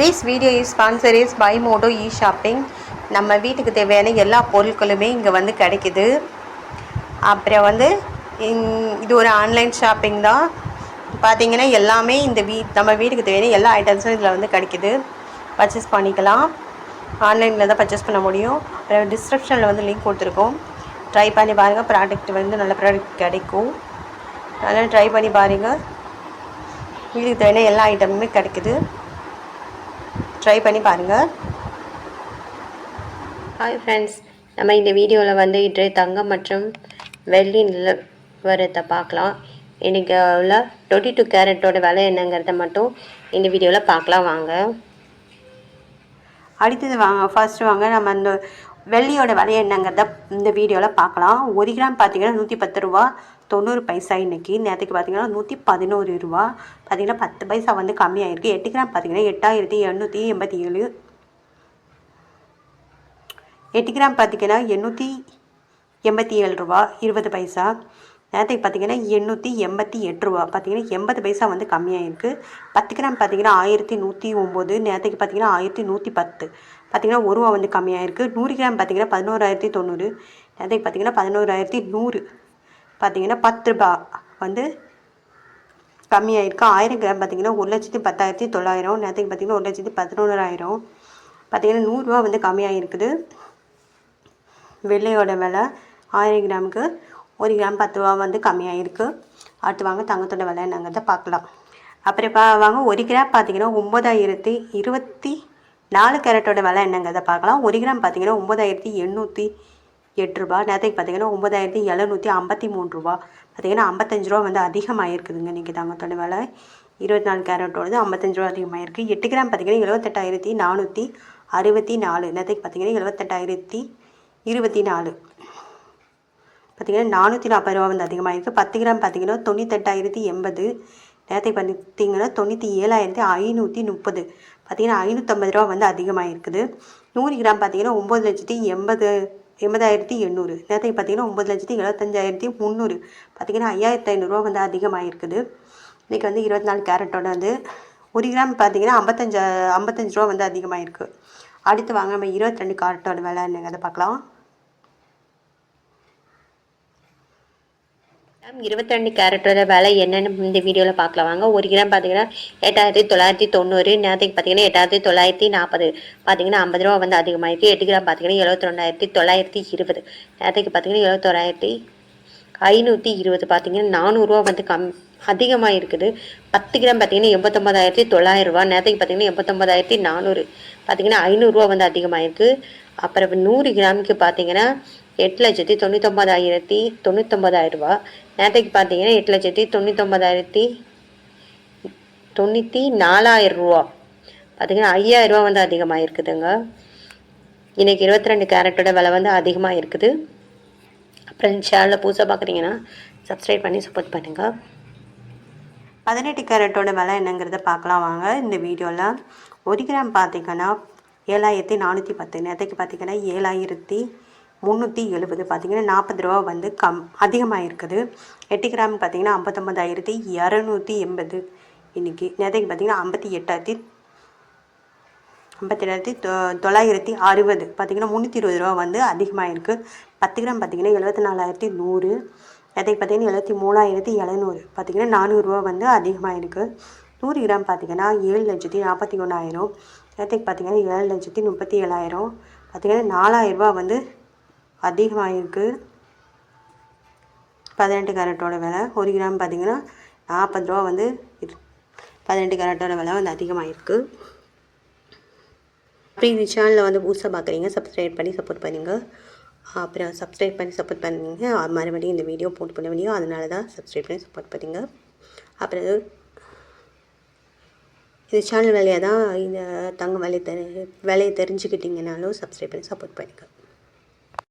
This video is sponsor is by Moto e shopping நம்ம வீட்டுக்கு தேவையான எல்லா பொருட்களுமே இங்கே வந்து கிடைக்குது. அப்புறம் வந்து இந்- இது ஒரு ஆன்லைன் ஷாப்பிங் தான். பார்த்தீங்கன்னா எல்லாமே இந்த வீ நம்ம வீட்டுக்கு தேவையான எல்லா ஐட்டம்ஸும் இதில் வந்து கிடைக்குது. பர்ச்சேஸ் பண்ணிக்கலாம். ஆன்லைனில் தான் பர்ச்சேஸ் பண்ண முடியும். அப்புறம் டிஸ்கிரிப்ஷனில் வந்து லிங்க் கொடுத்துருக்கோம். ட்ரை பண்ணி பாருங்கள் ப்ராடக்ட் வந்து நல்ல ப்ராடக்ட் கிடைக்கும். அதனால் ட்ரை பண்ணி பாருங்கள் வீட்டுக்கு தேவையான எல்லா ஐட்டமுமே கிடைக்குது. ட்ரை பண்ணி பாருங்கள் ஹாய் ஃப்ரெண்ட்ஸ் நம்ம இந்த வீடியோவில் வந்து இன்றைய தங்கம் மற்றும் வெள்ளி நிலவரத்தை பார்க்கலாம். இன்றைக்கி உள்ள டுவெண்ட்டி டூ கேரட்டோட விலை என்னங்கிறத மட்டும் இந்த வீடியோவில் பார்க்கலாம் வாங்க. அடுத்தது வாங்க ஃபர்ஸ்ட் வாங்க. நம்ம இந்த வெள்ளியோட விலை என்னங்கிறத இந்த வீடியோவில் பார்க்கலாம். ஒரு கிராம் பார்த்தீங்கன்னா நூற்றி பத்து ரூபா. தொண்ணூறு பைசா இன்னைக்கு. நேற்றுக்கு பார்த்தீங்கன்னா நூற்றி பதினோரு ரூபா. பார்த்தீங்கன்னா பத்து பைசா வந்து கம்மியாயிருக்கு. எட்டு கிராம் பார்த்தீங்கன்னா எட்டாயிரத்தி எண்ணூற்றி எண்பத்தி ஏழு. எட்டு கிராம் பார்த்தீங்கன்னா எண்ணூற்றி எண்பத்தி ஏழு ரூபா. இருபது பைசா. நேரத்துக்கு பார்த்தீங்கன்னா எண்ணூற்றி எண்பத்தி எட்டு ரூபா. பார்த்தீங்கன்னா எண்பது பைசா வந்து கம்மியாயிருக்கு. பத்து கிராம் பார்த்தீங்கன்னா ஆயிரத்தி நூற்றி ஒம்பது நேரத்துக்கு பார்த்தீங்கன்னா ஆயிரத்தி நூற்றி பத்து. பார்த்திங்கன்னா ஒரு ரூபா வந்து கம்மியாயிருக்கு. நூறு கிராம் பார்த்தீங்கன்னா பதினோராயிரத்தி தொண்ணூறு. நேரத்துக்கு பார்த்திங்கன்னா பதினோராயிரத்தி நூறு. பார்த்திங்கன்னா பத்து ரூபா வந்து கம்மியாயிருக்கு. ஆயிரம் கிராம் பார்த்தீங்கன்னா ஒரு லட்சத்தி பத்தாயிரத்தி தொள்ளாயிரம். நேரத்துக்கு பார்த்தீங்கன்னா ஒரு லட்சத்தி பதினோராயிரம் பார்த்தீங்கன்னா நூறுரூவா வந்து கம்மியாயிருக்குது. வெள்ளையோட விலை ஆயிரம் கிராமுக்கு ஒரு கிராம் பத்து ரூபா வந்து கம்மியாகிருக்கு அடுத்து வாங்க தங்கத்தோட விலை என்னங்கிறத பார்க்கலாம். அப்புறம் பா வாங்க ஒரு கிராம் பார்த்தீங்கன்னா ஒம்பதாயிரத்தி இருபத்தி நாலு கேரட்டோட விலை என்னங்கிறத பார்க்கலாம். ஒரு கிராம் பார்த்தீங்கன்னா ஒம்பதாயிரத்தி எண்ணூற்றி எட்டு ரூபா. நேரத்துக்கு பார்த்தீங்கன்னா ஒம்பதாயிரத்தி எழுநூற்றி ஐம்பத்தி மூணு ரூபா. பார்த்தீங்கன்னா ஐம்பத்தஞ்சு ரூபா வந்து அதிகமாகிருக்குதுங்க இன்றைக்கி தங்கத்தோட விலை. இருபத்தி நாலு கேரட்டோடது ஐம்பத்தஞ்சு ரூபா அதிகமாகிருக்கு எட்டு கிராம் பார்த்தீங்கன்னா எழுபத்தெட்டாயிரத்தி நானூற்றி அறுபத்தி நாலு. நேரத்துக்கு பார்த்தீங்கன்னா எழுபத்தெட்டாயிரத்தி இருபத்தி நாலு. பார்த்தீங்கன்னா நானூற்றி நாற்பது ரூபா வந்து அதிகமாகிருக்கு பத்து கிராம் பார்த்தீங்கன்னா தொண்ணூத்தெட்டாயிரத்தி எண்பது. நேரத்தை பார்த்தீங்கன்னா தொண்ணூற்றி ஏழாயிரத்தி ஐநூற்றி முப்பது. பார்த்தீங்கன்னா ஐநூற்றம்பது ரூபா வந்து அதிகமாகிருக்குது நூறு கிராம் பார்த்தீங்கன்னா ஒம்பது லட்சத்தி எண்பது எண்பதாயிரத்தி எண்ணூறு. நேரத்தை பார்த்தீங்கன்னா ஒம்பது லட்சத்தி எழுபத்தஞ்சாயிரத்தி முந்நூறு. பார்த்தீங்கன்னா ஐயாயிரத்தி ஐநூறுரூவா வந்து அதிகமாக இருக்குது இன்றைக்கி வந்து இருபத்தி நாலு கேரட்டோட வந்து ஒரு கிராம் பார்த்தீங்கன்னா ஐம்பத்தஞ்சா ஐம்பத்தஞ்சு ரூபா வந்து அதிகமாகிருக்கு அடுத்து வாங்க நம்ம இருபத்தி ரெண்டு கேரட்டோட விலை என்னங்கிறத பார்க்கலாம். இருபத்தி ரெண்டு கேரட்டோட விலை என்னென்னு இந்த வீடியோவில் பார்க்கலாம். வாங்க ஒரு கிராம் பார்த்தீங்கன்னா எட்டாயிரத்தி தொள்ளாயிரத்தி தொண்ணூறு நேரத்துக்கு பார்த்தீங்கன்னா எட்டாயிரத்தி தொள்ளாயிரத்தி நாற்பது பார்த்தீங்கன்னா ஐம்பது ரூபா வந்து அதிகமாகிருக்கு எட்டு கிராம் பார்த்தீங்கன்னா எழுபத்தி ரெண்டாயிரத்தி தொள்ளாயிரத்தி இருபது. நேரத்துக்கு பார்த்தீங்கன்னா எழுபத்தோராயிரத்தி ஐநூற்றி இருபது. பார்த்தீங்கன்னா நானூறுரூவா வந்து கம் அதிகமாக இருக்குது பத்து கிராம் பார்த்தீங்கன்னா எண்பத்தொம்பதாயிரத்தி தொள்ளாயிரம் ரூபா. நேரத்துக்கு பார்த்தீங்கன்னா எண்பத்தொம்பதாயிரத்தி நானூறு. பார்த்தீங்கன்னா ஐநூறுரூவா வந்து அதிகமாகிருக்கு அப்புறம் நூறு கிராமுக்கு பார்த்தீங்கன்னா எட்டு லட்சத்தி தொண்ணூத்தொம்பதாயிரத்தி தொண்ணூத்தொம்பதாயிரம் ரூபா நேரத்துக்கு பார்த்தீங்கன்னா எட்டு லட்சத்தி தொண்ணூத்தொம்பதாயிரத்தி தொண்ணூற்றி நாலாயிரம் ரூபா. பார்த்தீங்கன்னா ஐயாயிரம் ரூபா வந்து அதிகமாக இருக்குதுங்க இன்றைக்கி இருபத்தி ரெண்டு கேரட்டோட விலை வந்து அதிகமாக இருக்குது அப்புறம் சேனலில் புதுசாக பார்க்குறீங்கன்னா சப்ஸ்கிரைப் பண்ணி சப்போர்ட் பண்ணுங்கள் பதினெட்டு கேரட்டோட விலை என்னங்கிறத பார்க்கலாம் வாங்க. இந்த வீடியோவில் ஒரு கிராம் பார்த்திங்கன்னா ஏழாயிரத்தி நானூற்றி பத்து நேரத்துக்கு பார்த்தீங்கன்னா ஏழாயிரத்தி முந்நூற்றி எழுபது பார்த்திங்கன்னா நாற்பது ரூபா வந்து கம் அதிகமாக இருக்குது எட்டு கிராம் பார்த்தீங்கன்னா ஐம்பத்தொம்பதாயிரத்தி இரநூத்தி எண்பது. இன்றைக்கி நேரத்துக்கு பார்த்தீங்கன்னா ஐம்பத்தி எட்டாயிரத்தி ஐம்பத்தி தொ தொள்ளாயிரத்தி அறுபது. பார்த்தீங்கன்னா முந்நூற்றி இருபது ரூபா வந்து அதிகமாக இருக்குது பத்து கிராம் பார்த்தீங்கன்னா எழுபத்தி நாலாயிரத்தி நூறு. நேற்றுக்கு பார்த்தீங்கன்னா எழுபத்தி மூணாயிரத்தி எழுநூறு. பார்த்தீங்கன்னா நானூறுரூவா வந்து அதிகமாக இருக்குது நூறு கிராம் பார்த்தீங்கன்னா ஏழு லட்சத்தி நாற்பத்தி ஒன்றாயிரம் நேற்றுக்கு பார்த்தீங்கன்னா ஏழு லட்சத்தி முப்பத்தி ஏழாயிரம். பார்த்தீங்கன்னா நாலாயிரரூபா வந்து அதிகமாக இருக்குது பதினெட்டு கேரட்டோட விலை ஒரு கிராம் பார்த்தீங்கன்னா நாற்பது ரூபா வந்து பதினெட்டு கேரட்டோட விலை வந்து அதிகமாக இருக்குது அப்படி இந்த சேனலில் வந்து புதுசாக பார்க்குறீங்க சப்ஸ்கிரைப் பண்ணி சப்போர்ட் பண்ணுங்க. அப்புறம் சப்ஸ்கிரைப் பண்ணி சப்போர்ட் பண்ணுங்க. மறுபடியும் இந்த வீடியோ போட்டு பண்ண முடியும் அதனால தான் சப்ஸ்கிரைப் பண்ணி சப்போர்ட் பண்ணுங்க. அப்புறம் இந்த சேனல் வேலையாக தான் இந்த தங்க வேலையை தெரி வேலையை தெரிஞ்சுக்கிட்டிங்கனாலும் சப்ஸ்கிரைப் பண்ணி சப்போர்ட் பண்ணுங்கள்